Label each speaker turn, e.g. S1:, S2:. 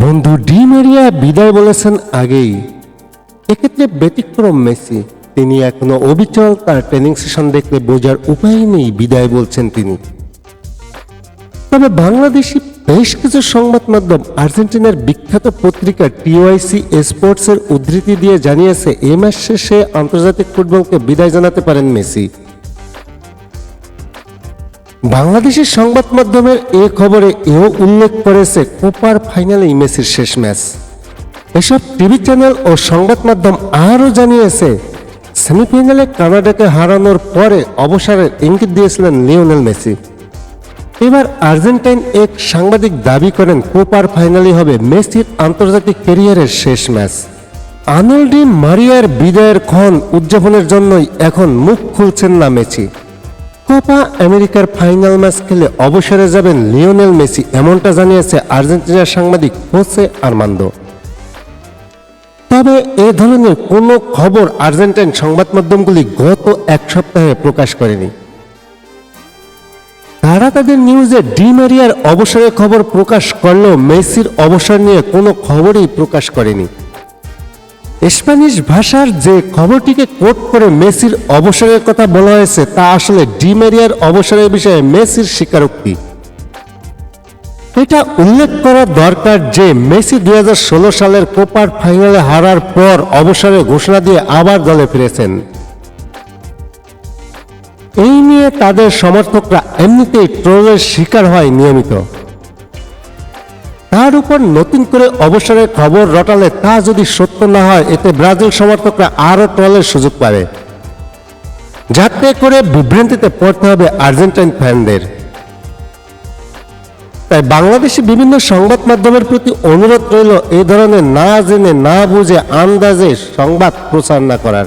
S1: বন্ধু Di Maria বিদায় বলেছেন আগেই। এক্ষেত্রে ব্যতিক্রম মেসি। তিনি এখনও অবিচল তার ট্রেনিং সেশন দেখলে বোঝার উপায় নেই, বিদায় বলছেন তিনি। তবে বাংলাদেশি বেশ কিছু সংবাদ মাধ্যম আর্জেন্টিনার বিখ্যাত পত্রিকা টিওআইসি স্পোর্টসের উদ্ধৃতি দিয়ে জানিয়েছে, এ মাস শেষে আন্তর্জাতিক ফুটবলকে বিদায় জানাতে পারেন মেসি। বাংলাদেশের সংবাদ মাধ্যমের এ খবরে এও উল্লেখ করেছে কোপার ফাইনালেই মেসির শেষ ম্যাচ। এসব টিভি চ্যানেল ও সংবাদ মাধ্যম আরও জানিয়েছে, সেমিফাইনালে কানাডাকে হারানোর পরে অবসরের ইঙ্গিত দিয়েছিলেন লিওনেল মেসি। এবার আর্জেন্টাইন এক সাংবাদিক দাবি করেন কোপার ফাইনালই হবে মেসির আন্তর্জাতিক ক্যারিয়ারের শেষ ম্যাচ। আনোল্ডি মারিয়ার বিদায়ের ক্ষণ উদযাপনের জন্যই এখন মুখ খুলছেন না মেসি। কোপা আমেরিকার ফাইনাল ম্যাচ খেলে অবসরে যাবেন লিওনেল মেসি, এমনটা জানিয়েছে আর্জেন্টিনার সাংবাদিক হোসে আর্মান্দো। তবে এ ধরনের কোনো খবর আর্জেন্টাইন সংবাদ মাধ্যমগুলি গত এক সপ্তাহে প্রকাশ করেনি। তারা তাদের নিউজে ডি মারিয়ার অবসরের খবর প্রকাশ করলেও মেসির অবসর নিয়ে কোনো খবরই প্রকাশ করেনি। স্প্যানিশ ভাষার যে খবরটিকে কোট করে মেসির অবসরের কথা বলা হয়েছে, তা আসলে ডি মারিয়ার অবসরের বিষয়ে মেসির স্বীকারোক্তি। এটা উল্লেখ করা দরকার যে মেসি দু হাজার ষোলো সালের কোপার ফাইনালে হারার পর অবসরের ঘোষণা দিয়ে আবার দলে ফিরেছেন। এই নিয়ে তাদের সমর্থকরা এমনিতেই ট্রোলের শিকার হয় নিয়মিত। তার উপর নতুন করে অবসরের খবর রটালে তা যদি সত্য না হয়, এতে ব্রাজিল সমর্থকরা আরও ট্রলের সুযোগ পাবে। যাতে করে বিভ্রান্তিতে পড়তে হবে আর্জেন্টাইন ফ্যানদের। তাই বাংলাদেশি বিভিন্ন সংবাদ মাধ্যমের প্রতি অনুরোধ রইল এই ধরনের না জেনে না বুঝে আন্দাজে সংবাদ প্রচার না করার।